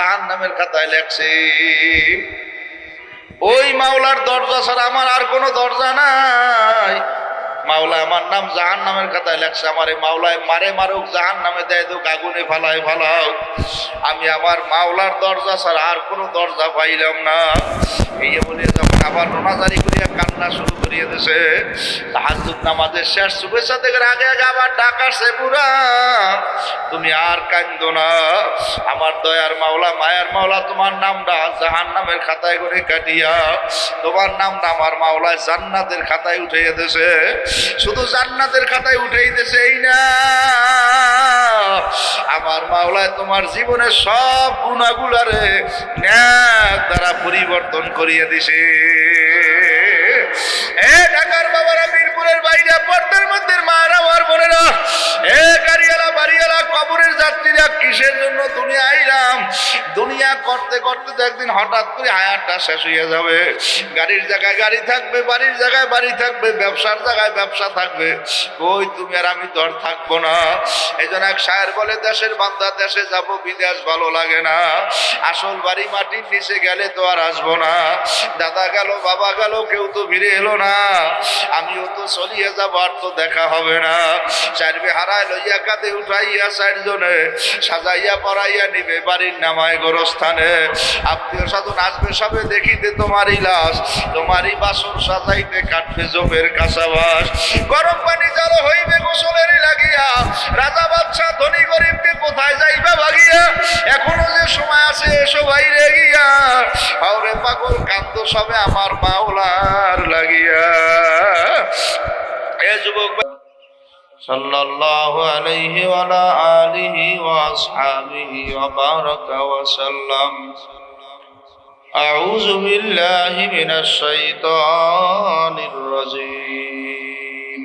জাহান নামের খাতায় লেখছে ওই মাওলার দরজা ছাড়া আমার আর কোনো দরজা নাই। মাওলা, আমার নাম জাহান নামের খাতায় লেখছে। আমার এই মাওলায় মারে মারুক জাহান নামে দেয় দুক, আগুনে ফালায় ফালাও। আমি আমার মাওলার দরজা ছাড়া আর কোনো দরজা পাইলাম না। এই বলে, যখন আবার রোনাজারি করিয়া কান্না শুরু করিয়ে দিছে তাহাজুদ নামাজের শেষ শুভেচ্ছা থেকে আগে আগে আবার ডাক আসছে পুরা তুমি আর কান্দো না। আমার দয়ার মাওলা, মায়ার মাওলা, তোমার নামটা জাহান নামের খাতায় করে কাটিয়া, তোমার নামটা আমার মাওলায় জান্নাতের খাতায় উঠে দিছে। শুধু জান্নাতের খাতায় উঠেই দিছে এই না। আমার মাওলায় তোমার জীবনের সব গুণাগুলারে ন্যাক দ্বারা পরিবর্তন করিয়ে দিছে। এ ঢাকার বাবারা, মিরপুরের বাইরে, পর্দার মধ্যে মারা, আমার বোনেরা, এ কিসের জন্য দুনিয়া আইলাম। দুনিয়া করতে করতে তো একদিন হঠাৎ করে হায়ারটা শেষ হয়ে যাবে। গাড়ির জায়গায় গাড়ি থাকবে, বাড়ির জায়গায় বাড়ি থাকবে, ব্যবসার জায়গায় ব্যবসা থাকবে। কই তুমি আর আমি তো আর থাকব না। এই জন্য এক সাহের বলে, দেশের বান্দা, দেশে যাব, বিদেশ ভালো লাগে না। আসল বাড়ি মাটির নিচে গেলে তো আর আসব না। দাদা গেল, বাবা গেল, কেউ তো ভিড়ে এলো না। আমিও তো চলিয়ে যাব, আর তো দেখা হবে না। চারবে হারায় লইয়া কাঁধে উঠাইয়া চারজনে সাজাইয়া পড়াইয়া নিবে বাড়ির নামায় গোরস্থানে। আত্মীয় স্বজন আসবে সবে দেখিতে তোমারই লাশ তোমারই বাসন সাজাইতে কাটবে জমের কাঁচাবাস। গরম পানি জল হইবে গোসলেরই লাগিয়া। রাজা বাচ্চা ধনী গরিবকে কোথায় যাইবে ভাগিয়া? এখনও যে সময় আছে, এসো বাইরে গিয়া। হাওরে পাগল কান্দ সবে আমার মাওলার লাগিয়া। এ যুবক صلى الله عليه وعلى آله وأصحابه وبارك وسلم أعوذ بالله من الشيطان الرجيم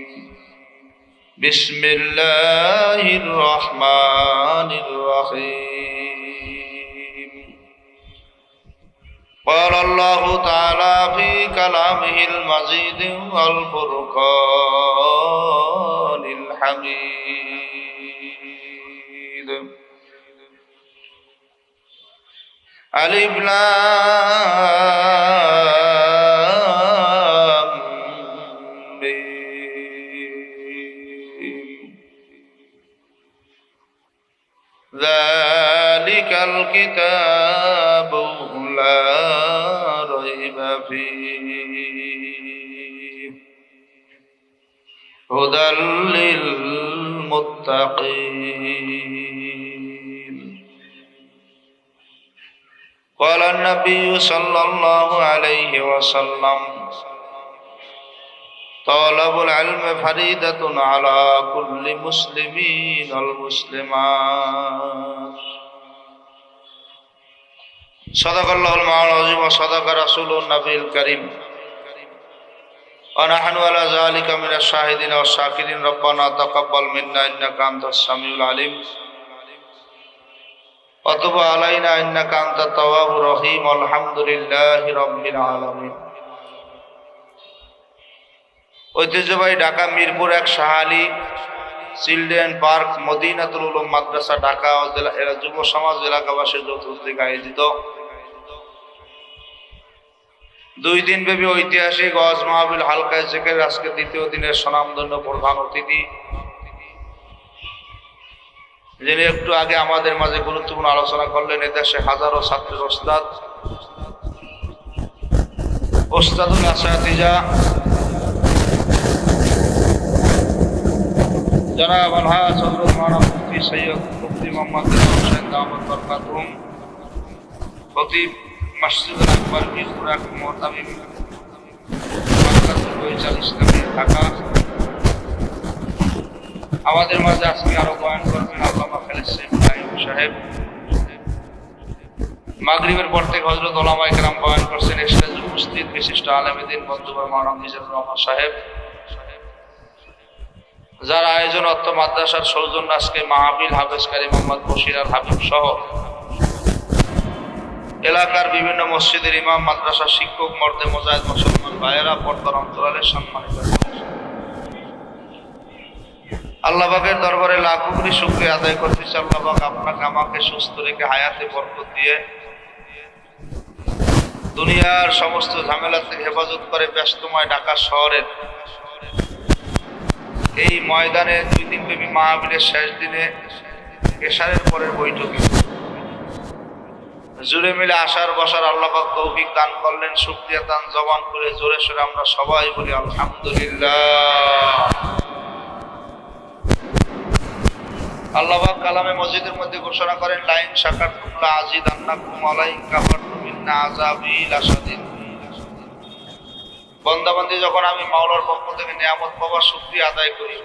بسم الله الرحمن الرحيم قال الله تعالى في كلامه المزيد والفرقان الحميد ألف لام ميم. ذلك الكتاب لا ريب فيه هدى للمتقين قال النبي صلى الله عليه وسلم طلب العلم فريدة على كل مسلمين والمسلمات صدق الله العظيم وصدق رسول النبي الكريم ونحن على ذلك من الشاهدين والشاكرين ربنا تقبل منا إنك أنت السميع العليم وتب علينا إنك أنت التواب الرحيم والحمد لله رب العالمين ঐতিহ্যবাহী ঢাকা মিরপুর এক শাহালি চিলড্রেন পার্ক মদিনাতুল উলুম মাদ্রাসা ঢাকা ও জেলা এরা যুব সমাজ এলাকাবাসীর যৌথ উদ্যোগে আয়োজিত দুই দিন ব্যাপী ঐতিহাসিক ওয়াজ মাহবিল হালকায় জেকের, আজকে দ্বিতীয় দিনের স্বনামধন্য প্রধান অতিথি। যিনি একটু আগে আমাদের মাঝে গুরুত্বপূর্ণ আলোচনা করলেন এদেশে হাজারো ছাত্রের ওস্তাদ। ওস্তাদুল আসাতিজা জনাব আলহাজ হজরত মানা মুফতি সৈয়দ মুফতি মোহাম্মদ হোসেন দামদ বরকাতুম খতিব মসজিদুল আকবর আমাদের মাঝে আজকে আরও বয়ান করবেন আল্লামা ইব্রাহিম সাহেব। মাগরিবের পর থেকে হজরত ওলামা একরাম বয়ান করছেন স্টেজ উপস্থিত। বিশিষ্ট আলমীদিন বন্ধুবার মারাম মিজানুর রহমান সাহেব। যার আয়োজন অর্থ মাদ্রাসার সৌজন্য আজকে মাহাবিল হাফেজকারী মোহাম্মদ বশির আল হাবিব সহ এলাকার বিভিন্ন মসজিদের ইমাম, মাদ্রাসার শিক্ষক, মর্দে মোজাহিদ, মুসলমান ভাইয়েরা পর্দার অন্তরালের সম্মানিত আল্লাহ পাকের দরবারে লাখো কোটি শুক্রিয়া আদায় করতেছি আল্লাহ পাক আপনাকে, আমাকে সুস্থ রেখে হায়াতে বরকত দিয়ে দুনিয়ার সমস্ত ঝামেলা থেকে হেফাজত করে ব্যস্তময় ঢাকা শহরের এই ময়দানে দুই দিন ব্যাপী মাহবীরের শেষ দিনে এশারের পরের বৈঠকে জুড়ে মিলে আসার বসার আল্লাহ পাক তৌফিক দান করলেন শুক্রিয়া দান জবান করে জোরে সোরে আমরা সবাই বলি আলহামদুলিল্লাহ। আল্লাহ পাক কালামে মসজিদের মধ্যে ঘোষণা করেন, লাইন শাকার তুমলা আজিদ আন্নাকুম আলাইন কাফার তুমিন্না আযাবিল আসাদিন বন্দাবন্দি যখন আমি মাওলার পক্ষ থেকে নিয়ামত পাওয়ার শুক্রিয়া আদায় করি,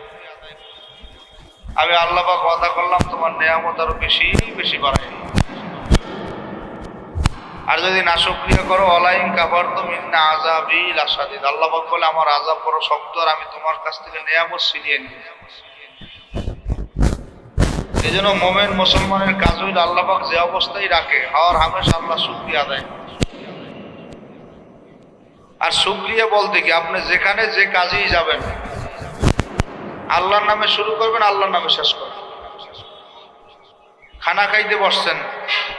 আমি আল্লাহ পাক কথা করলাম, তোমার নিয়ামত আরও বেশি বেশি বাড়াই আর যদি না শুক্রিয়া করো, অলাইন কাবার তো মিন্না আজাবিল আসাদিদ আল্লাহ বলে, আমার আজাব বড় শক্ত আর আমি তোমার কাছ থেকে নিয়ামত ছিনিয়ে নিই এই জন্য মোমেন মুসলমানের কাজ হইল যে অবস্থায় রাখে, হওয়ার হামেশ আল্লাহ শুক্রিয়া আদায় আর শুক্রিয়া বলতে কি, আপনি যেখানে যে কাজেই যাবেন, আল্লাহর নামে শুরু করবেন, আল্লাহর নামে শেষ করবেন। খানা খাইতে বসছেন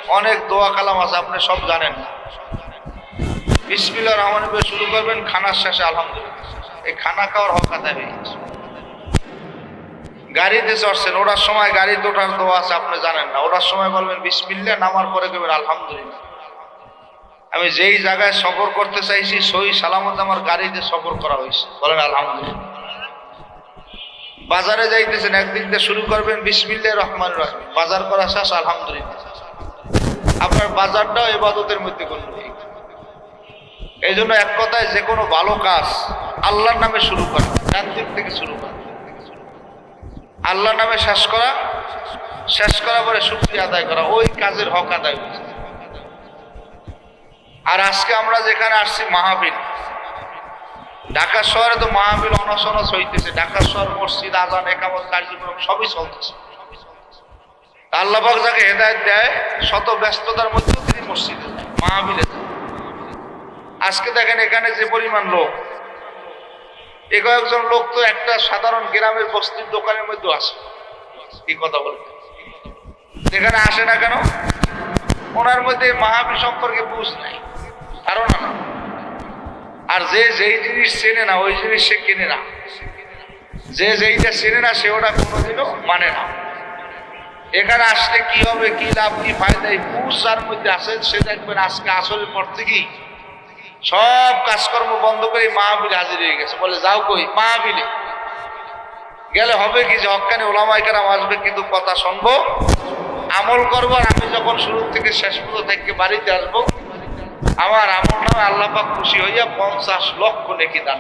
অনেক দোয়া কালাম আছে, আপনি সব জানেন না। বিসমিল্লাহ রহমান রহিম শুরু করবেন খানার শেষে, আলহামদুলিল্লাহ। এই খানা খাওয়ার হক গেছে। গাড়িতে চড়ছেন ওটার সময় গাড়িতে ওঠার দোয়া আছে, আপনি জানেন না। ওটার সময় বলবেন, বিসমিল্লাহ, নামার পরে করবেন আলহামদুলিল্লাহ। আমি যেই জায়গায় সফর করতে চাইছি, সই সালামত আমার গাড়িতে সফর করা হয়েছে। বলেন, আলহামদুলিল্লাহ। বাজারে যাইতেছেন, একদিক দিয়ে শুরু করবেন, বিসমিল্লাহ রহমান রহিম। বাজার করা শেষ, আলহামদুলিল্লাহ। আপনার বাজারটাও এবাদতের মধ্যে গণ্য। এই জন্য এক কথায় যে কোনো ভালো কাজ আল্লাহর নামে শুরু করা, ডান দিক থেকে শুরু করা আল্লাহর নামে শেষ করা, শেষ করার পরে শুক্রিয়া আদায় করা, ওই কাজের হক আদায় আর আজকে আমরা যেখানে আসছি মাহফিল ঢাকা শহরে তো মাহফিল অনশনস হইতেছে, ঢাকা শহর মসজিদ, আজান, একামত, কার্যক্রম সবই চলতেছে। আল্লাহবাক যাকে হেদায়ত দেয়, শত ব্যস্ততার মধ্যেও তিনি মসজিদে যায়, মাহফিলে যায়। আজকে দেখেন এখানে যে পরিমাণ লোক, এ কয়েকজন লোক তো একটা সাধারণ গ্রামের বস্তির দোকানের মধ্যে আসে কি কথা বলে এখানে আসে না কেন, ওনার মধ্যে মাহাবি সম্পর্কে বুঝ নাই, ধারণা না আর যে যেই জিনিস চেনে না, ওই জিনিস সে কেনে না। যে যেইটা চেনে না, সে ওটা কোনোদিনও মানে না। এখানে আসলে কি হবে, কি লাভ, কি ফায়দা? এই পুষ যার মধ্যে আছে সে দেখবেন আজকে আসলের পর থেকেই সব কাজকর্ম বন্ধ করে মাহবিলে হাজির হয়ে গেছে। বলে, যাও কই? মাহবিলে গেলে হবে কি যে, হকানি ওলামাইকারাম আসবে, কিন্তু কথা শুনব, আমল করব, আর আমি যখন শুরু থেকে শেষ পর্যন্ত থেকে বাড়িতে আসব, আমার আমল নামে আল্লাহ পাক খুশি হইয়া পঞ্চাশ লক্ষ নেকি দান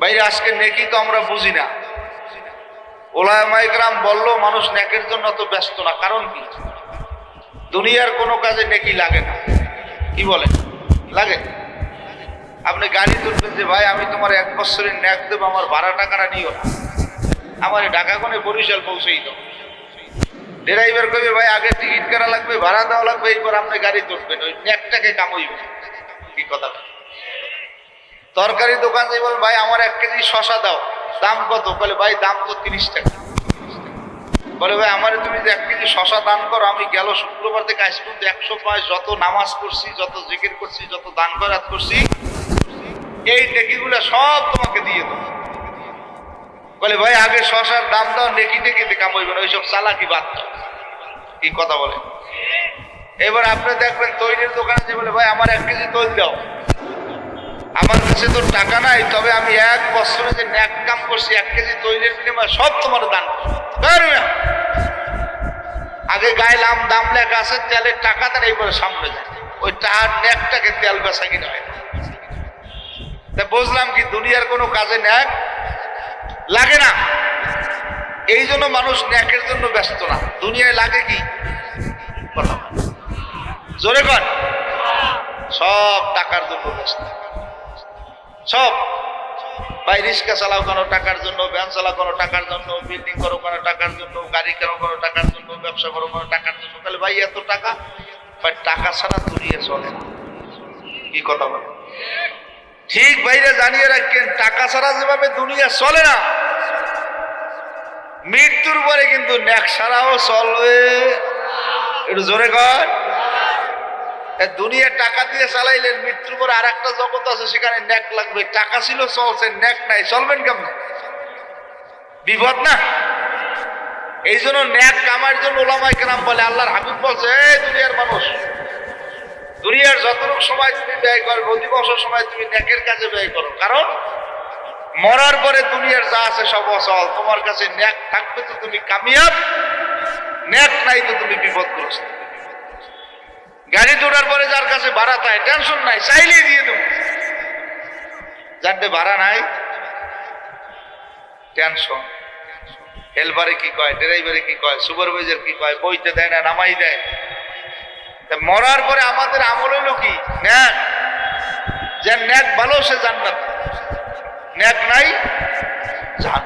বাইরে আজকে নেকি তো আমরা বুঝি না। ওলামাইকরাম বলল, মানুষ নেকের জন্য তো ব্যস্ত না। কারণ কি? দুনিয়ার কোনো কাজে নেকি লাগে না। কি বলে? লাগে? আপনি গাড়ি তুলবেন যে, ভাই, আমি তোমার এক বছরের ন্যাক দেবো, আমার ভাড়া টাকাটা নিও না। আমার ঢাকা কোনে বরিশাল পৌঁছেই দাও। ড্রাইভার করবে ভাই, আগে টিকিট করা লাগবে, ভাড়া দেওয়া লাগবে এইবার আপনি গাড়ি তুলবেন। ওই ন্যাকটাকে কামইবে কি কথা তরকারি দোকান বল ভাই, আমার এক কেজি শশা দাও। দাম কত? বলে, ভাই, দাম তো তিরিশ টাকা। বলে, ভাই, আমারে তুমি যে এক কেজি শশা দান করো, আমি গেল শুক্রবার থেকে পর্যন্ত একশো পাঁচ, যত নামাজ করছি যত জিকির করছি, যত দান করাত করছি, এই নেকিগুলো সব তোমাকে দিয়ে দেবো। বলে, ভাই, আগে শশার দাম দাও, নেকি নেকিতে কামাইবেন ওইসব চালাকি বাদ দাও। কি কথা বলে? এবার আপনি দেখবেন তৈরির দোকানে যে বলে, ভাই, আমার এক কেজি তৈরি দাও। আমার কাছে তো টাকা নাই, তবে আমি এক বছরে যে ন্যাক কাম করছি, এক কেজি তৈরির বিনিময়ে সব তোমার দান। আগে গায়ে লাম দাম লেখা আছে, তেলের টাকা তার এইবারে সামনে যায় ওই টাকার ন্যাকটাকে তেল বেচা কিনা হয়। তা বুঝলাম কি দুনিয়ার কোনো কাজে ন্যাক লাগে না? এই জন্য মানুষ ন্যাকের জন্য ব্যস্ত না। দুনিয়ায় লাগে কি? জোরে কর সব টাকার জন্য ব্যস্ত। সব। ভাই, রিক্সা চালাও কোনো টাকার জন্য, ভ্যান চালাও কোনো টাকার জন্য বিল্ডিং করো কোনো টাকার জন্য, গাড়ি কেন কোনো টাকার জন্য, ব্যবসা করো কোনো টাকার জন্য। তাহলে ভাই, এত টাকা? ভাই, টাকা ছাড়া দুনিয়া চলে না। কি কথা বলে? ঠিক বাইরে জানিয়ে রাখেন, টাকা ছাড়া যেভাবে দুনিয়া চলে না, মৃত্যুর পরে কিন্তু ন্যাক ছাড়াও চলবে একটু জোরে এ দুনিয়া টাকা দিয়ে চালাইলেন, মৃত্যুর পরে আর একটা জগৎ আছে, সেখানে ন্যাক লাগবে। টাকা ছিল, চলছে, ন্যাক নাই, চলবেন কেমন? বিপদ না? এই জন্য ন্যাক কামার জন্য ওলামাই কেরাম বলে, আল্লাহর হাবিব বলছে, এই দুনিয়ার মানুষ, দুনিয়ার যতটুকু সময় তুমি ব্যয় করবে, অধিকাংশ সময় তুমি ন্যাকের কাজে ব্যয় করো। কারণ, মরার পরে দুনিয়ার যা আছে সব অচল। তোমার কাছে ন্যাক থাকবে তো তুমি কামিয়াব, ন্যাক নাই তো তুমি বিপদগ্রস্ত। গাড়ি তোলার পরে যার কাছে ভাড়া তাই টেনশন নাই, চাইলেই দিয়ে দেবো। যাতে ভাড়া নাই? টেনশন হেলপারে কি কয়, ড্রাইভারে কি কয়, সুপারভাইজার কি কয়, বইতে দেয় না, নামাই দেয়। মরার পরে আমাদের আমল হলো কি? ন্যাক। যে ন্যাক ভালো, সে জান্নাত। ন্যাক নাই, জান।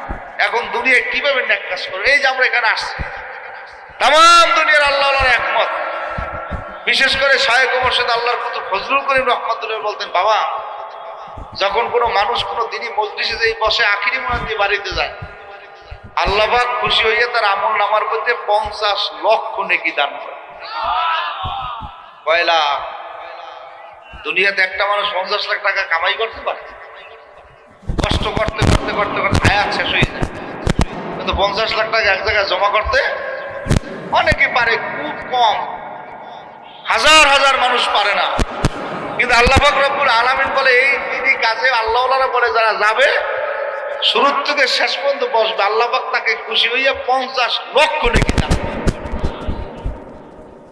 এখন দুনিয়া কীভাবে ন্যাক কাজ করে এই যে আমরা এখানে আসছি। তাম দুনিয়ার আল্লাহ একমত। বিশেষ করে শাহেক মোর্শেদ আল্লাহর কত ফজলুল করিম রহমতুল্লাহ বলতেন, বাবা, যখন কোনো মানুষ কোনো দিনই মজলিসে যেই বসে, আখিরি মনে দিয়ে বাড়িতে যায়। আল্লাহবাক খুশি হইয়া তার আমল নামার মধ্যে পঞ্চাশ লক্ষ নেকি দান করে। কয়লা দুনিয়াতে একটা মানুষ পঞ্চাশ লাখ টাকা কামাই করতে পারে? কষ্ট করতে করতে করতে করতে হায়াত শেষ হয়ে যায়। কিন্তু পঞ্চাশ লাখ টাকা এক জায়গায় জমা করতে অনেকে পারে খুব কম। হাজার হাজার মানুষ পারে না। কিন্তু আল্লাহ রব্বুল আলামিন বলে, এই দিদি কাজে আল্লাহরা বলে, যারা যাবে, শুরুর থেকে শেষ পর্যন্ত বসবে। আল্লাহ তাকে খুশি হইয়া পঞ্চাশ লক্ষ নাকি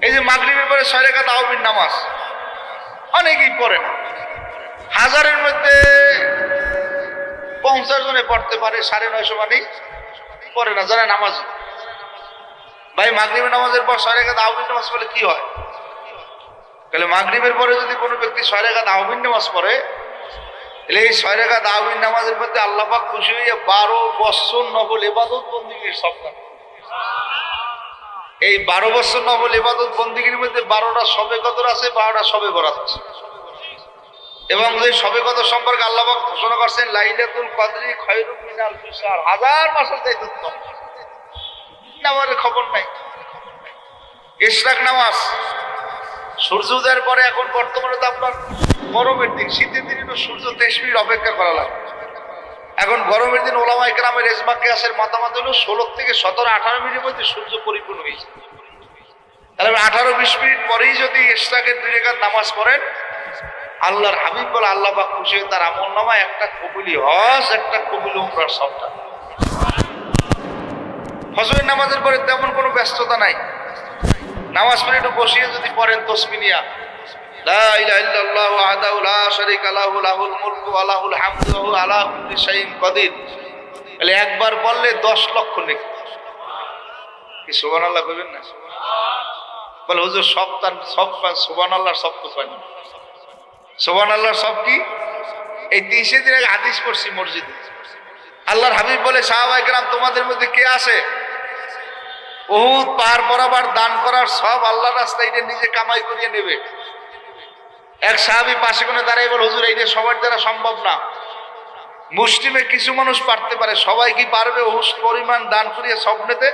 এই যে মাগরিবের পরে ছয় রেখা তাহবির নামাজ, অনেকেই পড়ে না। হাজারের মধ্যে পঞ্চাশ জনে পড়তে পারে, সাড়ে নয়শো মানে পড়ে না, যারা নামাজ। ভাই, মাগরিবের নামাজের পর ছয় রেখা তাহবির নামাজ বলে কি হয়? তাহলে মাগরিবের পরে যদি কোনো ব্যক্তি ছয় রেখা তাহবির নামাজ পড়ে, তাহলে এই ছয় রেখা তাহবির নামাজের মধ্যে আল্লাহ পাক খুশি হইয়া বারো বছর নকল এবাদত বন্দিগির সপ্তাহ এই বারো বছর নকল এবাদত বন্দিগির মধ্যে বারোটা সবে কদর আছে, বারোটা সবে বরাত আছে। এবং যে সবে কত সম্পর্কে আল্লাহ পাক ঘোষণা করছেন, লাইলাতুল কদরি খয়রুম মিনাল ফিসার। হাজার মাসের চাইতে উত্তম। নামাজের খবর নাই। ইশরাক নামাজ সূর্য উদয়ের পরে এখন বর্তমানে তো আপনার গরমের দিন। শীতের দিন একটু সূর্য তেইশ মিনিট অপেক্ষা করা লাগে এখন গরমের দিন ওলামা ইকরামের রেজমা কেয়াসের মতামত হলো, ষোলো থেকে সতেরো, আঠারো মিনিটের মধ্যে সূর্য পরিপূর্ণ হয়েছে তাহলে আঠারো, বিশ মিনিট পরেই যদি ইশরাকের দুই রেখার নামাজ পড়েন, আল্লাহর হাবিব বলে আল্লাহ বা খুশি তার আমল নামা একটা কবিলি হজ, একটা কবিলি উমরার সবটা। ফজরের নামাজের পরে তেমন কোনো ব্যস্ততা নাই। নামাজ পড়ে একটু বসিয়ে যদি পড়েন তসমিনিয়া একবার বললে 10 লক্ষ নেকি। কইবেন না? বলে সব তার, সব সুবহানাল্লাহর সব সুবহানাল্লাহর সব কি? এই তিরিশে দিন আগে হাদিস পড়ছি মসজিদে। আল্লাহর হাবিব বলে, সাহাবায়ে কেরাম, তোমাদের মধ্যে কে আছে? বহুত পার বরাবর দান করার সব আল্লাহ রাস্তায় এটা নিজে কামাই করিয়ে নেবে। এক সাহাবি পাশে কোনে দাঁড়াই বল, হুজুর এইটা সবার দ্বারা সম্ভব না। মুসলিমে কিছু মানুষ পারতে পারে, সবাই কি পারবে হুস পরিমাণ দান করিয়ে সব নিতে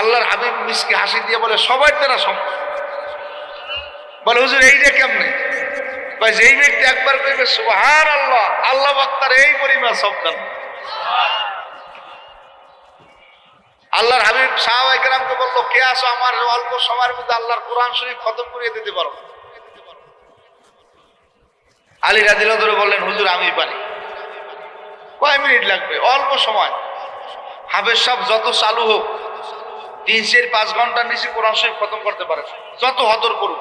আল্লাহর হাবিব মিসকে হাসি দিয়ে বলে, সবার দ্বারা সম্ভব। বলে, হুজুর এইটা কেমনে? ভাই যেই ব্যক্তি একবার কইবে সুবহান আল্লাহ আল্লাহ বাক্তার এই পরিমাণ সব দান আল্লাহর হাবিব সাহাবাই কেরামকে বলল, কে আসো আমার অল্প সময়ের মধ্যে আল্লাহর কোরআন শরীফ খতম করিয়ে দিতে পারো? আলী ধরে বললেন, হুজুর, আমি পারি। কয় মিনিট লাগবে? অল্প সময়। হাবের সব যত চালু হোক, তিন চার পাঁচ ঘণ্টার নিচে কোরআন শরীফ খতম করতে পারে যত হদর করুক।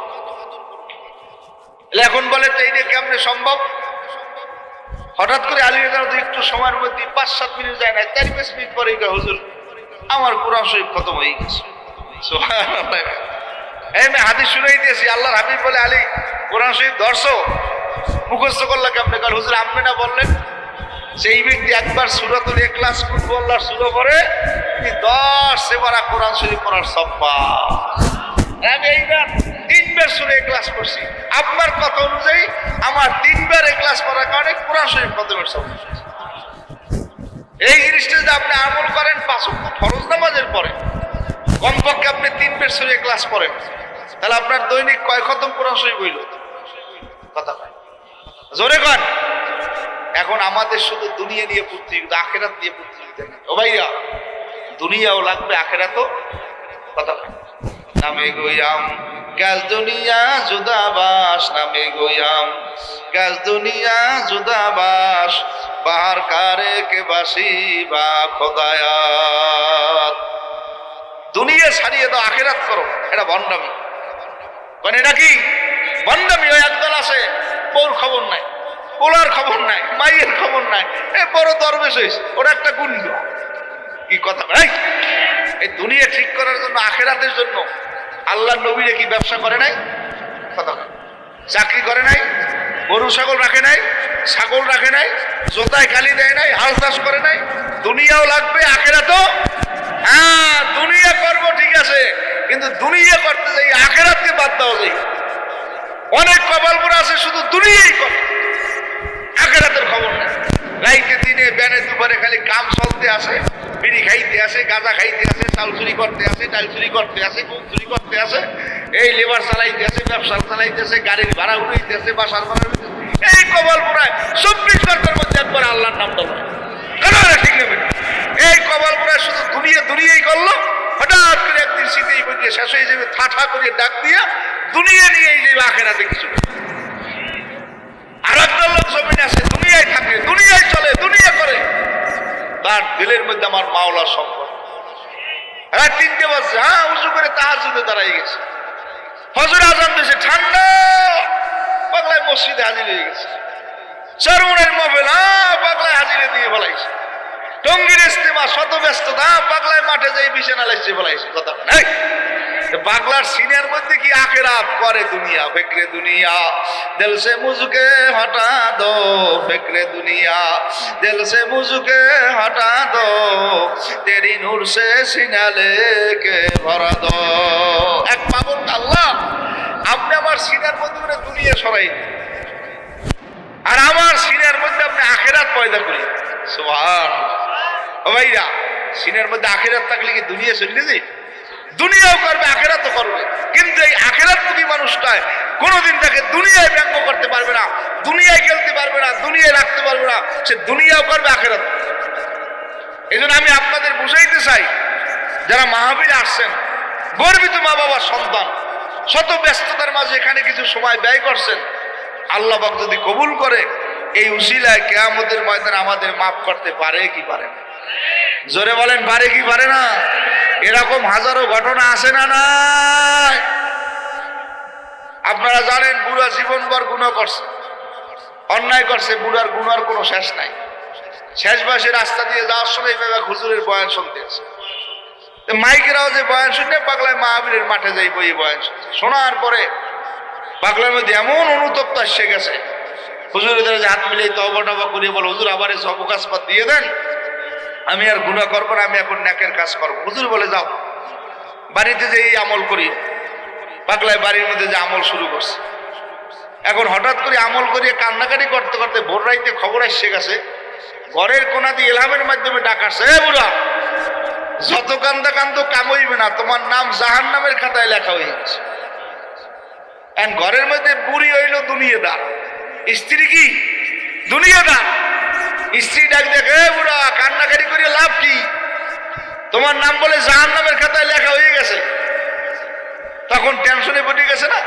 এখন বলে, তো এইটা কেমনে সম্ভব? হঠাৎ করে আলী রাদিল একটু সময়ের মধ্যে পাঁচ সাত মিনিট যায় না চার পাঁচ মিনিট পরে হুজুর আমার কোরআন শরীফ খতম হয়ে গেছে। আমি হাদিস শুনাই দিয়েছি, আল্লাহর হাবিব বলে, আলী, কোরআন শরীফ ধরছো? মুখস্থ করলে কেমনে কাল হুজুর আপনি না বললেন, সেই ব্যক্তি একবার সুরাতুল এখলাস কুলহু আল্লাহর সুরা পড়ে, তিনি দশ সেবারা কোরআন শরীফ পড়ার সব পায়। আমি এইবার তিনবার সুরে ক্লাস করছি আপনার কথা অনুযায়ী আমার তিনবার এই ক্লাস করার কারণে কোরআন শরীফ খতমের সবক এই জিনিসটা যদি আপনি আমল করেন পাঁচক্য ফরজ নামাজের পরে, কমপক্ষে আপনি তিনবার সুরে ক্লাস করেন তাহলে আপনার দৈনিক কয় খতম কোরআন শরীফ হইল? কথা জোরে কন। এখন আমাদের শুধু দুনিয়া নিয়ে প্রতিযোগিতা আখেরাত নিয়ে প্রতিযোগিতা নেই। ও ভাইয়া, দুনিয়াও লাগবে, আখেরাতও? কথা নামে গইয়াম গাছ দুনিয়া জুদাবাস নামে গইয়াম গাছ দুনিয়া জুদাবাস বাহার কারে কে বাসি বা খোদায়াত। দুনিয়া ছাড়িয়ে দাও, আখেরাত করো, এটা ভণ্ডামি মানে এটা কি? ভণ্ডামি ওই একদল আছে, বউর খবর নাই, পোলার খবর নাই, মাইয়ের খবর নাই, এ বড় দরবেশ হয়েছে ওটা একটা গুন্ড। কি কথা ভাই এই দুনিয়া ঠিক করার জন্য, আখেরাতের জন্য আল্লাহ নবীরে কি ব্যবসা করে নাই? কথা চাকরি করে নাই গরু ছাগল রাখে নাই ছাগল রাখে নাই জোতায় কালি দেয় নাই হাল চাষ করে নাই দুনিয়াও লাগবে আখেরা তো হ্যাঁ দুনিয়া করব ঠিক আছে কিন্তু দুনিয়া করতে যাই আখেরাতকে বাদ দেওয়া যাই অনেক কপালপুর আছে শুধু দুনিয়াই করে। আখেরাতের খবর নেই। রাইতে দিনে ব্যানে দুপুরে খালি কাম চলতে আসে। বিড়ি খাইতে আসে, গাঁজা খাইতে আসে, চাল চুরি করতে আসে, ডাল চুরি করতে আসে গুম চুরি করতে আসে, এই লেবার চালাইতে আসে, ব্যবসা চালাইতে আসে, গাড়ির ভাড়া উঠাইতে আসে, বাসার ভাড়া এই কবল পুরায় চব্বিশ ঘণ্টার মধ্যে একবার আল্লাহর নাম এটা ঠিক এই কবল পুরায় শুধু দুনিয়া দুনিয়াই করল, হঠাৎ করে একদিন শীতেই বলিয়ে শেষ হয়ে যাবে, ঠাঠা করে ডাক দিয়ে দুনিয়া নিয়েই যাবে আখেরাতে কিছু। আর একটা লোক জমিন আছে দুনিয়ায় থাকে, দুনিয়ায় চলে, দুনিয়া করে। তার দিলের মধ্যে আমার মাওলার সম্পর্ক তিনটে বাজছে হ্যাঁ উঁচু করে তাহার যুদ্ধে দাঁড়াই গেছে। হজর আজান দিয়েছে, ঠান্ডা! পাগলায় মসজিদে হাজির হয়ে গেছে। চরমনের মোবাইল হ্যাঁ পাগলায় হাজিরে দিয়ে বলাইছে টঙ্গির ইস্তেমা শত ব্যস্ততা পাগলায় মাঠে যাই বিছানা লাগছে বলাইছে কথা নাই পাগলার সিনের মধ্যে কি আখেরাত করে দুনিয়া? ফেকরে দুনিয়া, দিল সে মুঝকে হটা দো, ফেকরে দুনিয়া, দিল সে মুঝকে হটা দো, তেরি নূর সে সিনালে কে ভরা দো। এক পাবন আল্লাহ, আপনি আমার সিনার মধ্যে করে দুনিয়া সরাই। আর আমার সিনের মধ্যে আপনি আখেরাত পয়দা করি সুবহান ও ভাইরা, সিনের মধ্যে আখেরাত থাকলে কি দুনিয়া চললে যে দুনিয়াও করবে, আখেরাতও করবে। কিন্তু এই আখেরাত মুখী মানুষটায় কোনোদিন তাকে দুনিয়ায় ব্যঙ্গ করতে পারবে না, দুনিয়ায় খেলতে পারবে না, দুনিয়ায় রাখতে পারবে না, সে দুনিয়াও করবে আখেরাত। এই জন্য আমি আপনাদের বুঝাইতে চাই, যারা মাহাবীর আসছেন, গর্বিত মা বাবার সন্তান, শত ব্যস্ততার মাঝে এখানে কিছু সময় ব্যয় করছেন, আল্লাহ পাক যদি কবুল করে, এই উসিলায় কেয়ামতের ময়দান আমাদের মাফ করতে পারে কি পারে না? জোরে বলেন, পারে কি পারে না? এরকম হাজারো ঘটনা আছে না নাই? আপনারা জানেন বুড়া জীবনভর গুণ করছে। অন্যায় করছে, বুড়ার গুণার কোনো শেষ নাই। শেষ বয়সে রাস্তা দিয়ে যাওয়ার সময় এইভাবে হুজুরের বয়ান শুনতেছে মাইকেরাও যে বয়ান শুনে পাগলায় মাহাবীরের মাঠে যাই বই বয়ান শোনার পরে পাগলার মধ্যে এমন অনুতপ্ত এসে গেছে। হুজুরের হাত মিলিয়ে তবা টবা করিয়ে বলো, হুজুর, আবার অবকাশ পাত দিয়ে দেন। আমি আর গুণা করব না, আমি এখন ন্যাকের কাজ করব। হুজুর বলে, যাও, বাড়িতে যে এই আমল করি পাগলায় বাড়ির মধ্যে যে আমল শুরু করছে। এখন হঠাৎ করে আমল করিয়ে কান্নাকাটি করতে করতে ভোর রাইতে খবর এসে গেছে, ঘরের কোনা দিয়ে এলামের মাধ্যমে ডাকাছে এ বুড়া, যত কান্দা কান্দ কাম হইবে না, তোমার নাম জাহান নামের খাতায় লেখা হয়ে গেছে। ঘরের মধ্যে বুড়ি হইল দুনিয়াদার। স্ত্রী কি? দুনিয়াদার। স্ত্রী ডাক দেখে বুড়া, কান্নাকাটি করে লাভ কি? তোমার নাম বলে জাহান নামের খাতায় লেখা হয়ে গেছে। তখন টেনশনে পড়ে গেছে না?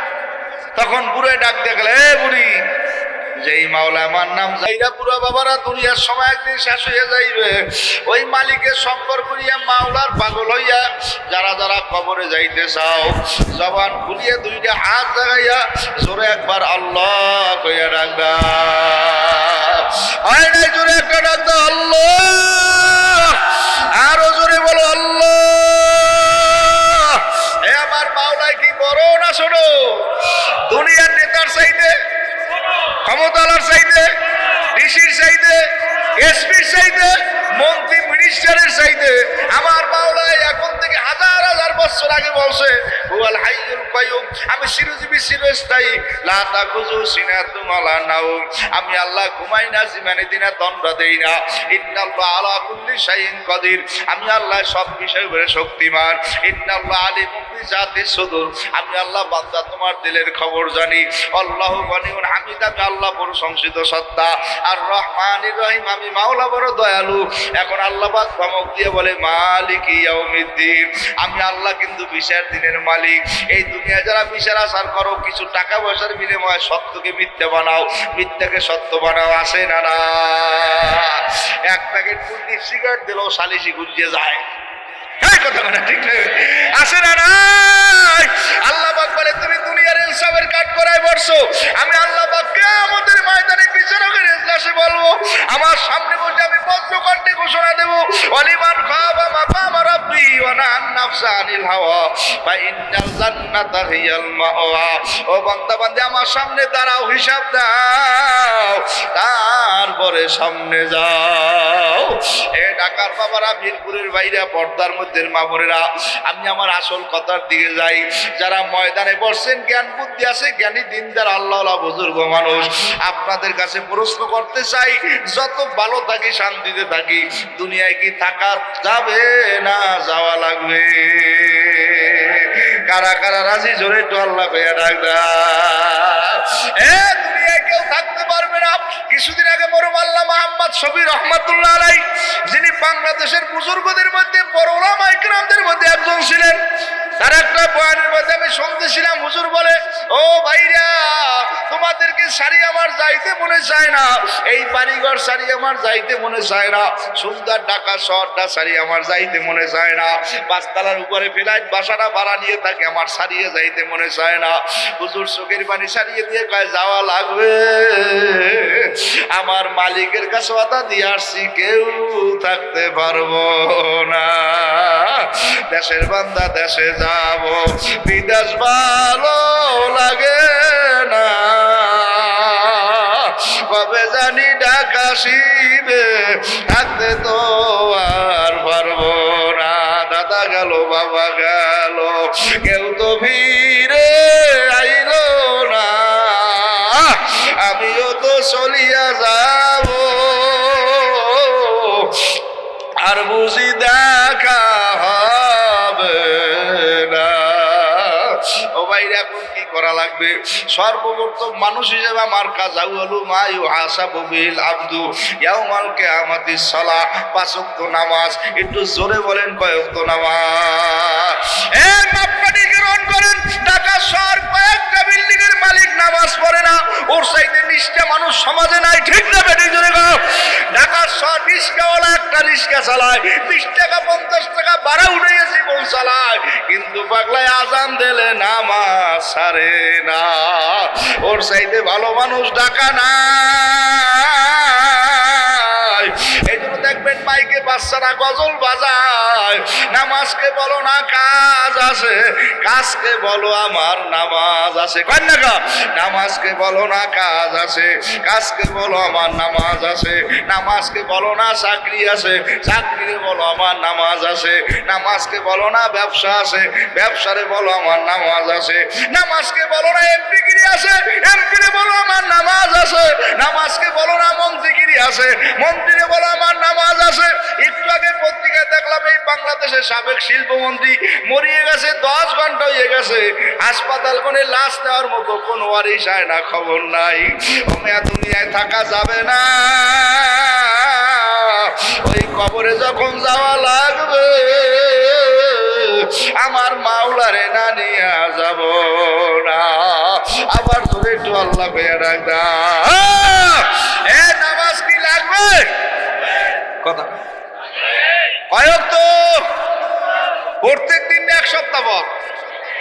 তখন বুড়ে ডাক দেখলে বুড়ি যেই মাওলা আমার নাম যাইরা বুড়া বাবারা দুনিয়ার সময় একদিন শেষ হয়ে যাইবে। ওই মালিকের সম্পর্ক করিয়া মাওলার পাগল হইয়া যারা যারা কবরে যাইতে চাও, জবান খুলিয়ে দুইটা হাত জাগাইয়া জোরে একবার আল্লাহ কইয়া ডাকবা। হয় নাই জোরে একটা ডাক আল্লাহ। আরও জোরে বলো, আল্লাহ। এ আমার মাওলায় কি বড় না ছোট? দুনিয়ার নেতার চাইতে ক্ষমতালার চাইতে ডিসির চাইতে এসপির চাইতে মন্ত্রী মিনিস্টারের চাইতে আমার মাওলায় এখন থেকে হাজার হাজার বছর আগে বলছে, হুয়াল হাইয়ুল কাইয়ুম, আমি চিরজীবী চিরস্থায়ী। লা তাখুযু সিনাতুম ওয়ালা নাওম। আমি আল্লাহ ঘুমাই না, জিমানে দিনা দণ্ড দেই না। ইন্নাল্লাহ আলা কুল্লি শাইইন কাদির। আমি আল্লাহ সব বিষয় উপরে শক্তিমান। ইন্নাল্লাহ আলিমুম বিজাতিস সুদূর আমি আল্লাহ বান্দা, তোমার দিলের খবর জানি। আল্লাহু গনিউন হামিদ আমি আল্লাহ প্রশংসিত সত্তা। আর রহমানির রহিম, আমি মাওলা বড় দয়ালু। এখন আল্লাহ পাক ধমক দিয়ে বলে, মালিক ইয়াউমিদ্দিন। আমি আল্লাহ কিন্তু বিচার দিনের মালিক। এই দুনিয়া যারা বিচার আসার করো, কিছু টাকা পয়সার বিনিময়ে সত্যকে মিথ্যে বানাও। মিথ্যাকে সত্য বানাও আসে না না? এক প্যাকেট পুন্ডির সিগারেট দিলেও সালিশি গুলিয়ে যায়। এই কথা তুমি দুনিয়ার ইনসাফের কাট করায় বসছো। আমি আল্লাহ কিয়ামতের ময়দানে বিচারকের বলব। আমার সামনে বসে আমি বজ্র কণ্ঠে ঘোষণা দেব ওয়ালিমান খাবা আমার সামনে দাঁড়াও, হিসাব দাও। তারপরে সামনে যাও। এ ঢাকার বাবারা, মিরপুরের বাইরে পর্দার মধ্যে মামুরেরা আমি আমার আসল কথার দিকে যাই। যারা ময়দানে বসছেন, জ্ঞান বুদ্ধি আছে, জ্ঞানী দিনদার আল্লাহ বুজুর্গ মানুষ। আপনাদের কাছে প্রশ্ন করতে চাই, যত ভালো থাকি, শান্তিতে থাকি, দুনিয়ায় কি থাকার যাবে না যাওয়া লাগবে? কারা কারা রাজি? জোরে একটু আল্লাহ পেয়ে ডাক এ, দুনিয়ায় কেউ থাকতে পারবে না। কিছুদিন আগে মরুম মোহাম্মদ শবির রহমাতুল্লাহ আলাই যিনি বাংলাদেশের বুজুর্গদের মধ্যে বড় ওলামা ইকরামদের মধ্যে একজন ছিলেন। তার একটা বয়ানের মধ্যে আমি শুনতেছিলাম, হুজুর বলে, ও ভাইরা তোমাদেরকে শাড়ি আমার যাইতে মনে চায় না। এই বাড়িঘর সারি আমার যাইতে মনে চায় না। সুন্দর ঢাকা শহরটা সারি আমার যাইতে মনে চায় না। পাঁচতলার উপরে ফ্লাইট বাসাটা ভাড়া নিয়ে থাকে আমার সারিয়ে যাইতে মনে চায় না। হুজুর চোখের পানি সারিয়ে দিয়ে কয়, যাওয়া লাগবে। আমার মালিকের কাছে কথা দিয়ে আসছি, কেউ থাকতে পারব না। দেশের বান্দা দেশে যাব। বিদেশ ভালো লাগে না। কবে জানি ঢাকা শিবে থাকতে তো আর পারব না। দাদা গেল, বাবা গেল, কেউ তো ভিড়ে আইল না। আমিও তো চলিয়া যাব। আর বুঝি দেখা হবে না। ও ভাইরা এখন কি করা লাগবে? সর্বপ্রথম মানুষ হিসেবে আমার হলো মায়ু হাসাবু বিল আব্দু ইয়াউমাল কিয়ামাতিস সালাহ পাঁচ ওয়াক্ত নামাজ, একটু জোরে বলেন নামাজ। এ মাপকাঠি গ্রহণ করেন ঢাকা শহর কয়েকটা বিল্ডিং এর মালিক নামাজ পড়ে না। ওর সাইডে নিষ্ঠা মানুষ সমাজে নাই, ঠিক না বেটি জোরে গাও ঢাকা শহর একটা রিক্সা চালায়, বিশ টাকা, পঞ্চাশ টাকা ভাড়া উঠে বউ চালায়। কিন্তু পাগলায় আজান দিলে নামাজ সারে না। ওর সাইডে ভালো মানুষ ডাকা না এই জন্য দেখবেন মাইকে বাচ্চারা গজল বাজায়। নামাজকে বলো না, কাজ আছে কাজকে বলো, আমার নামাজ আছে কন্যা নামাজকে বলো না, কাজ আছে কাজকে বলো, আমার নামাজ আছে নামাজকে বলো না, চাকরি আছে চাকরিকে বলো, আমার নামাজ আছে নামাজকে বলো না, ব্যবসা আছে ব্যবসারে বলো, আমার নামাজ আছে নামাজকে বলো না এমপিগিরি আছে এমপিরে বলো, আমার নামাজ আছে নামাজকে বলো না মন্ত্রীগিরি আছে মন্ত্রীরে বলো, আমার নামাজ আছে একটু আগে পত্রিকায় দেখলাম এই বাংলাদেশের সাবেক শিল্পমন্ত্রী মরিয়ে গেছে, দশ ঘণ্টা হয়ে গেছে। হাসপাতাল কোনে লাশ নেওয়ার মতো কোনো ওয়ারিশ হয় না, খবর নাই। ওমিয়া দুনিয়ায় থাকা যাবে না। ওই কবরে যখন যাওয়া লাগবে, আমার মাওলারে না নিয়ে যাব না। আবার তোর একটু আল্লাহ পেয়ে রাখদা এ নামাজ কি লাগবে? কথা। কয়েক তো প্রত্যেক দিন এক সপ্তাহ পর।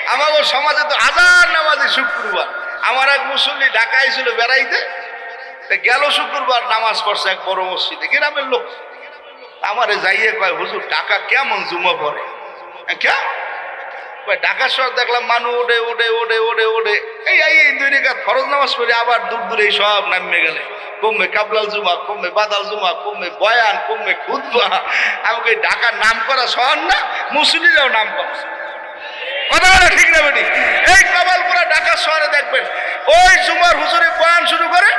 আমাদের সমাজে তো হাজার নামাজি শুক্রবার। আমার এক মুসল্লি ঢাকায় ছিল বেড়াইতে। গেল শুক্রবার নামাজ পড়ছে এক বড় মসজিদে, গ্রামের লোক। আমারে যাইয়ে কয়, হুজুর টাকা কেমন জুমা পড়ে? কে কয় ঢাকা শহর দেখলাম মানুষ ওঠে ওঠে ওঠে ওঠে ওঠে এই এই দুই রেখা ফরজ নামাজ পড়ে আবার দূর দূরে সব নামে গেলে। কমবে কাবলাল জুমা কমবে বাদাল জুমা কমবে বয়ান কমবে খুদবা আমাকে ঢাকার নাম করা শহর না মুসলিরাও নাম করা কথা বলা ঠিক না বেটি? এই কপালপুরা ঢাকা শহরে দেখবেন, ওই জুমার হুজুরে বয়ান শুরু করে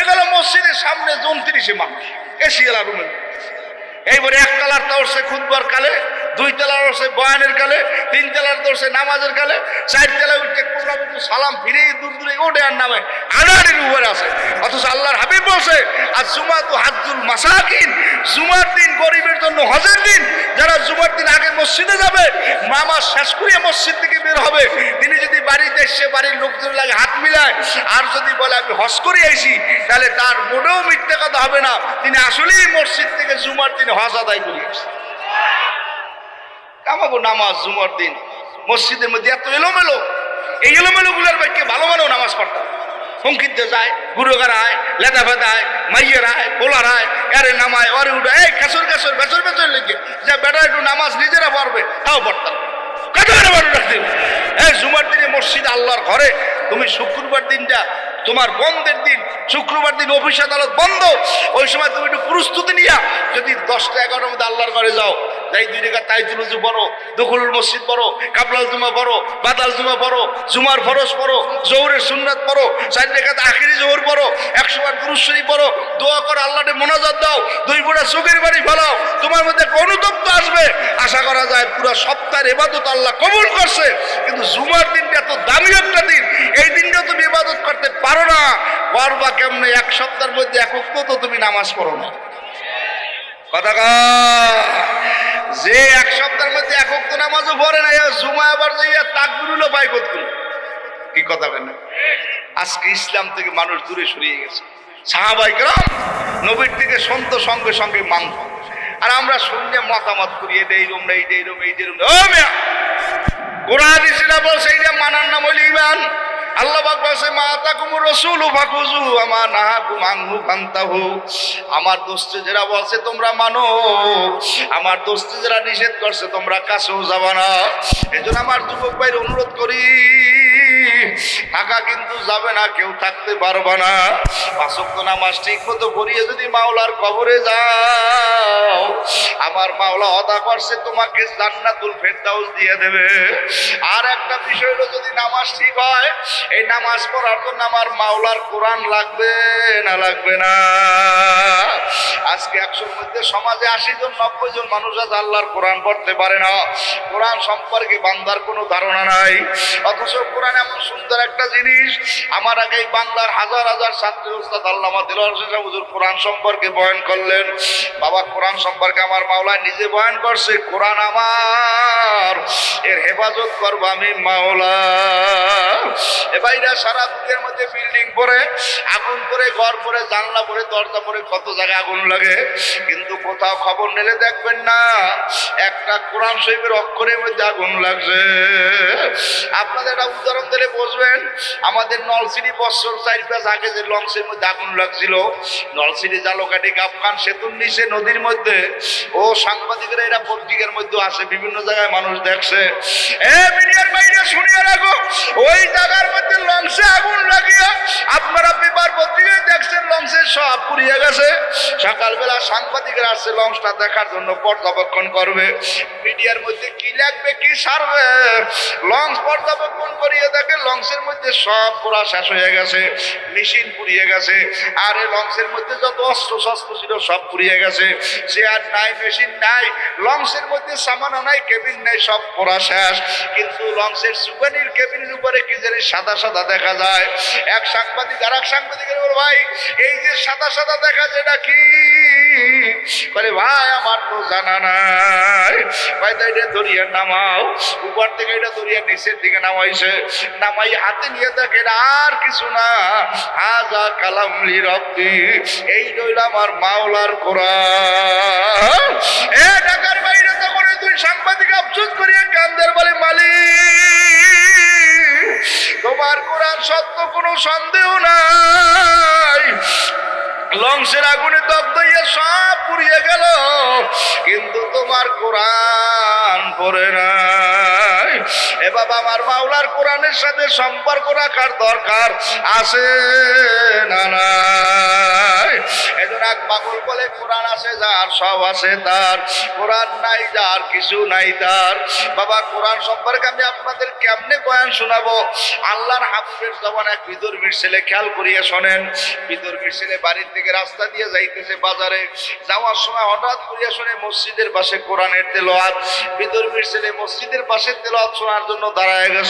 এগুলো মসজিদের সামনে উনত্রিশে মানুষ এসিয়ালা রুমে। এইবারে এক তালার দৌড়ছে খুদবার কালে দুই তালার উঠছে বয়ানের কালে, তিন তালার দৌড়ছে নামাজের কালে, চার তালা উঠতে কোথাও একটু সালাম ফিরে দূর দূরে ওঠে আর নামে। আড়াআড়ির উপরে আছে। অথচ আল্লাহর হাবিব বলছে আর জুমা তো হাজুল মাসাকিন। জুমার দিন গরিবের জন্য হজের দিন। যারা জুমার দিন আগে মসজিদে যাবে মামা শেষ করিয়ে মসজিদ থেকে বের হবে। তিনি যদি বাড়িতে এসে বাড়ির লোকজন লাগে হাত মিলায়, আর যদি বলে, আমি হজ করে আইসি তাহলে তার মোটেও মিথ্যে কথা হবে না। তিনি আসলেই মসজিদ থেকে জুমার দিন হজ আদায় করে কামাবো নামাজ জুমার দিন। মসজিদের মধ্যে এত এলোমেলো। এই এলোমেলো গুলার বাইকে ভালো মানেও নামাজ পড়তাম। সংকিত যায়, গুরুগার আয়, লেদা ফেদায় মাইয়ের আয়, পোলার আয় আরে নামায়, ওরে উঠে, এই খেসর খেসর বেচর বেচর লেগে। যা বেটা একটু নামাজ নিজেরা পড়বে, তাও পড়তাম। কত এই জুমার দিনে মসজিদ আল্লাহর ঘরে। তুমি শুক্রবার দিনটা, তোমার বন্ধের দিন, শুক্রবার দিন অফিস আদালত বন্ধ। ওই সময় তুমি একটু প্রস্তুতি নিয়া, যদি দশটা এগারোটার মধ্যে আল্লাহর ঘরে যাও তাই দুই রেখা তাই তুলুজু পড়ো দখলুল মসজিদ পড়ো কাবলাল জুমা পড়ো বাদাল জুমা পড়ো জুমার ফরজ পড়ো জৌরের সুন্নাত পড়ো, চার রেখাতে আখিরি জোহর পড়ো, একশো বার পুরুষরী পড়ো, দোয়া করো আল্লাহকে মোনাজাত দাও, দুই ফোটা চোখের বাড়ি ফেলাও, তোমার মধ্যে একটা অনুতপ্ত আসবে। আশা করা যায় পুরো সপ্তাহের এবাদত আল্লাহ কবুল করছে, কিন্তু জুমার দিনটা এত দামি একটা দিন, এই দিনটা তুমি ইবাদত করতে পারো না। পারবা কেমনে? এক সপ্তাহের মধ্যে একক তো তুমি নামাজ পড়ো না। কথা। যে এক সপ্তাহের মধ্যে একক তো নামাজও পড়ে না জুমা আবার যাইয়া তাকবিরুলও পাই করতে কি কথা বলেন আজকে ইসলাম থেকে মানুষ দূরে সরিয়ে গেছে। সাহাবাইকরাম নবীর থেকে সন্ত সঙ্গে সঙ্গে মানত আর আমরা শুনলে মতামত করি এটা এইরকম না এইটা এইরকম ও মেয়া, কোরআন ইসরা বলছে, এইটা মানার নাম হইল ইমান আল্লাহ পাক বলছে, মা তাকুমুর রাসূল ফাকুজু আমা নাহাকুম আনহু ফান্তাহু। আমার দোস্তে যারা বলছে, তোমরা মানো। আমার দোস্তে যারা নিষেধ করছে, তোমরা কাছেও যাবা না। এজন্য আমার যুবক ভাইয়ের অনুরোধ করি থাকা কিন্তু যাবে না, কেউ থাকতে পারবে না। পাঁচক্ত নামাজ ঠিক মতো পড়িয়ে যদি মাওলার কবরে যাও, আমার মাওলা অদা করছে, তোমাকে জান্নাতুল ফেরদাউস দিয়ে দেবে। আর একটা বিষয় হলো, যদি নামাজ ঠিক হয় এই নামাজ পড়ার জন্য আমার মাওলার কোরআন লাগবে না লাগবে না? আজকে একশোর মধ্যে সমাজে আশি জন নব্বই জন মানুষ আছে আল্লাহর কোরআন পড়তে পারে না। কোরআন সম্পর্কে বান্দার কোনো ধারণা নাই। অথচ কোরআন এমন সুন্দর একটা জিনিস। আমার আগে বাংলার হাজার হাজার ছাত্রী উস্তাদ আল্লামা দিলর হুজুর কোরআন সম্পর্কে বয়ন করলেন। বাবা, কোরআন সম্পর্কে আমার মাওলা নিজে বয়ন করছে, কোরআন আমার, এর হেফাজত করব আমি মাওলা। ভাইরা সারা দুনিয়ার মধ্যে বিল্ডিং পরে, আগুন করে ঘর পরে, জানলা পরে, দরজা পরে, কত জায়গায় আগুন লাগে। কিন্তু কোথাও খবর নিলে দেখবেন না, একটা কোরআন শরীফের অক্ষরের মধ্যে আগুন লাগছে। আপনাদের একটা উদাহরণ দিলে বসবেন আমাদের নলসিটি বৎসর চার পাঁচ আগে যে লঞ্চের মধ্যে আগুন লাগছিল, নলসিটি জালকাটি গাফখান সেতুর নিচে, নদীর মধ্যে, ও সাংবাদিকরা এরা পত্রিকার মধ্যে আসে, বিভিন্ন জায়গায় মানুষ দেখছে। এ মিডিয়ার বাইরে শুনিয়ে রাখো, ওই জায়গার মধ্যে লঞ্চে আগুন লাগিয়ে আপনারা পেপার পত্রিকায় দেখছেন লঞ্চের সব পুড়িয়ে গেছে। সকালবেলা সাংবাদিকরা আসছে লঞ্চটা দেখার জন্য পর্যবেক্ষণ করবে। মিডিয়ার মধ্যে কি লাগবে, কি সারবে? লঞ্চ পর্যবেক্ষণ করিয়ে দেখে লঞ্চের মধ্যে সব পুরা শেষ হয়ে গেছে, মেশিন পুড়িয়ে গেছে। আর এই লঞ্চের মধ্যে যত অস্ত্র শস্ত্র ছিল, সব পুড়িয়ে গেছে। চেয়ার নাই, মেশিন নাই, লঞ্চের মধ্যে সামানো নাই, কেবিন নাই, সব পোড়া শেষ। কিন্তু লঞ্চের সুপানির কেবিনের উপরে কি জানি সাদা সাদা সাদা দেখা যায়। এক সাংবাদিক আর এক সাংবাদিকের ভাই, এই যে সাদা সাদা দেখা যায় এটা কি? বলে, ভাই, আমার তো জানা নাই। ভাই তো এটা দরিয়া নামাও। উপর থেকে এটা দরিয়া নিচের দিকে নামাইছে। নামাই হাতে নিয়ে দেখেন আর কিছু না। হাজা কালামলি রব্বি এই রইল আমার মাওলার কোরআন। এ ঢাকার বাইরে তখন দুই সাংবাদিক আফসোস করিয়া কান্দের বলে, মালিক তোমার কোরআন সত্য কোনো সন্দেহ নাই। লংসের আগুনে দগ্ধ হইয়া সব পুড়িয়ে গেল। কিন্তু তোমার কোরআন পড়ে নাই। এ বাবা, আমার মাওলার কোরআনের সাথে সম্পর্ক রাখার দরকার আছে না নাই? এজন্য এক পাগল বলে, কোরআন আছে যার, সব আছে তার। কোরআন নাই যার, কিছু নাই তার। বাবা, কোরআন সম্পর্কে আমি আপনাদের কেমনে বয়ান শোনাবো? আল্লাহর হাফিজের জবান এক বিদর্মীর ছেলে খেয়াল করিয়া শোনেন। বিদর্মীর ছেলে বাড়ির থেকে রাস্তা দিয়ে যাইতেছে বাজারে। যাওয়ার সময় হঠাৎ করিয়া শুনে মসজিদের পাশে কোরআনের তেলোয়াত বিদর্মীর ছেলে মসজিদের পাশে তেলোয়াত শোনার জন্য দাঁড়ায় গেছে।